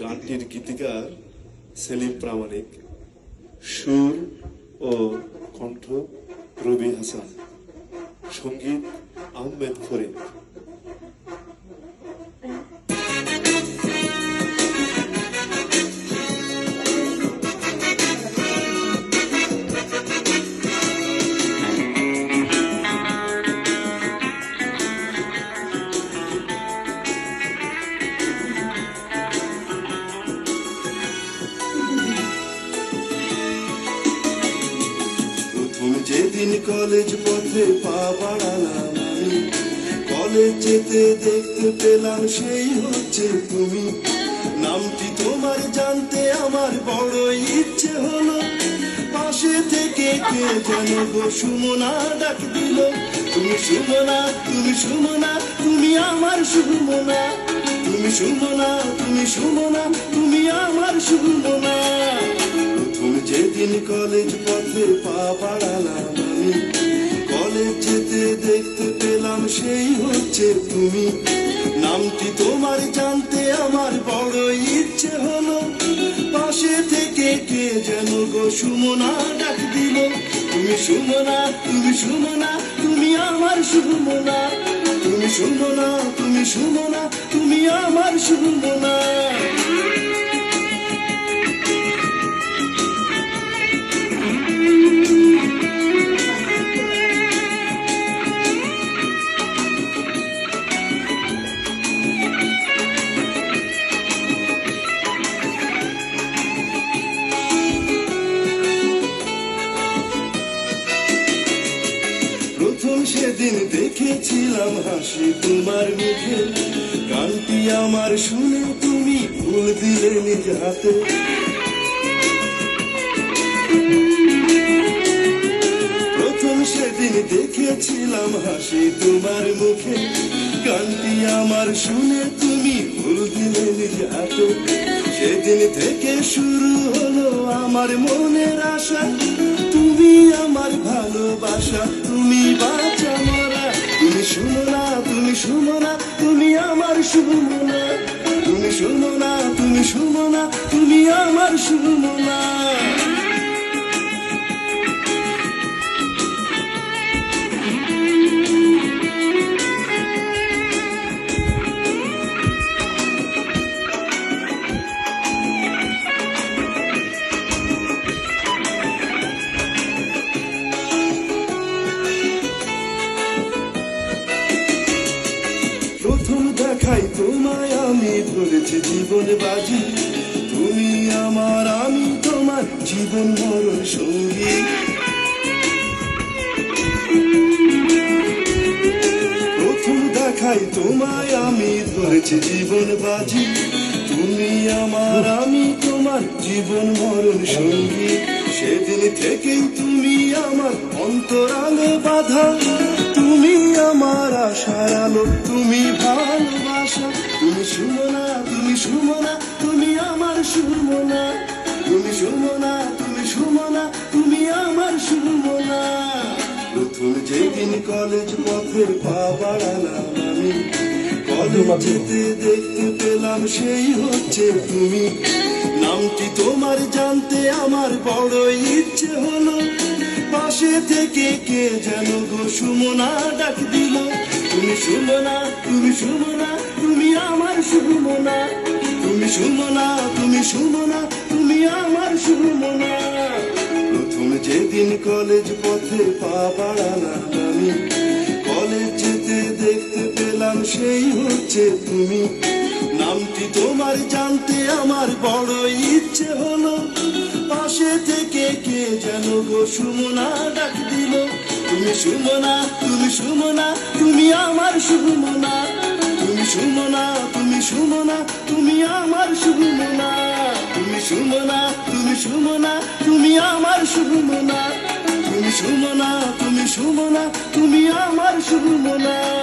গানটির গীতিকার সেলিম প্রামাণিক সুর ও কণ্ঠ রবি হাসান সংগীত আহমেদ ফরিদ। যেদিন কলেজ পথে পা বাড়ালাম আমি। কলেজ যেতে দেখতে পেলাম সেই হচ্ছে তুমি। নামটি তোমার জানতে আমার বড় ইচ্ছে হলো। পাশে থেকে কে যেন গো সুমনা ডাক দিল। তুমি সুমনা তুমি সুমনা, তুমি আমার সুমনা। তুমি সুমনা তুমি সুমনা, তুমি আমার সুমনা। প্রথম যেদিন কলেজ পথে পা সেই হচ্ছে তুমি। নামটি তোমার জানতে আমার বড় ইচ্ছে হলো। পাশে থেকে কে যেন গো সুমনা ডাক দিল। তুমি সুমনা তুমি সুমনা, তুমি আমার সুমনা। তুমি সুমনা তুমি সুমনা, তুমি আমার সুমনা। সেদিন দেখেছিলাম হাসি তোমার মুখে। গানটি আমার শুনে তুমি ফুল দিলে নিজ হাতে। সেদিন দেখেছিলাম হাসি তোমার মুখে। গানটি আমার শুনে তুমি ফুল দিলে নিজ হাতে। সেদিন থেকে শুরু হলো আমার মনের আশা। তুমি আমার ভালোবাসা, তুমি বাঁচা মারা। তুমি শুনো না, তুমি শুনো না, তুমি আমার শুনো না। তুমি শুনো না, তুমি শুনো না, তুমি আমার শুনো না। প্রথম দেখাই তোমায় আমি ধরেছি জীবন বাজি। তুমি আমার, আমি তোমার জীবন মরণ সঙ্গী। প্রথম দেখাই তোমায় আমি ধরেছি জীবন বাজি। তুমি আমার, আমি তোমার জীবন মরণ সঙ্গী। সেদিন থেকেই তুমি আমার অন্তরালে বাধা। আমার আশার আলো তুমি ভালোবাসা। তুমি শুনো না তুমি শুনো না তুমি আমার শুনো না। তুমি শুনো না তুমি শুনো না তুমি আমার শুনো না। প্রথম যেদিন কলেজ পথের পা বাড়ালাম আমি যেতে দেখতে পেলাম সেই হচ্ছে তুমি। নামটি তোমার জানতে আমার বড় ইচ্ছে হলো পাশে থেকে কে যেন গো সুমনা ডাক দিল? তুমি সুমনা তুমি সুমনা, তুমি আমার সুমনা। তুমি সুমনা তুমি সুমনা, তুমি আমার সুমনা। প্রথম যেদিন কলেজ পথে পা বাড়ালাম আমি কলেজ যেতে দেখতে পেলাম সেই হচ্ছে তুমি। নামটি তোমার জানতে আমার বড় ইচ্ছে হলো। পাশে থেকে কে যেন গো সুমনা, ডাক দিল। তুমি সুমনা তুমি সুমনা, তুমি আমার সুমনা। তুমি সুমনা তুমি সুমনা, তুমি আমার সুমনা। তুমি সুমনা তুমি সুমনা, তুমি আমার সুমনা। তুমি সুমনা তুমি সুমনা, তুমি আমার সুমনা।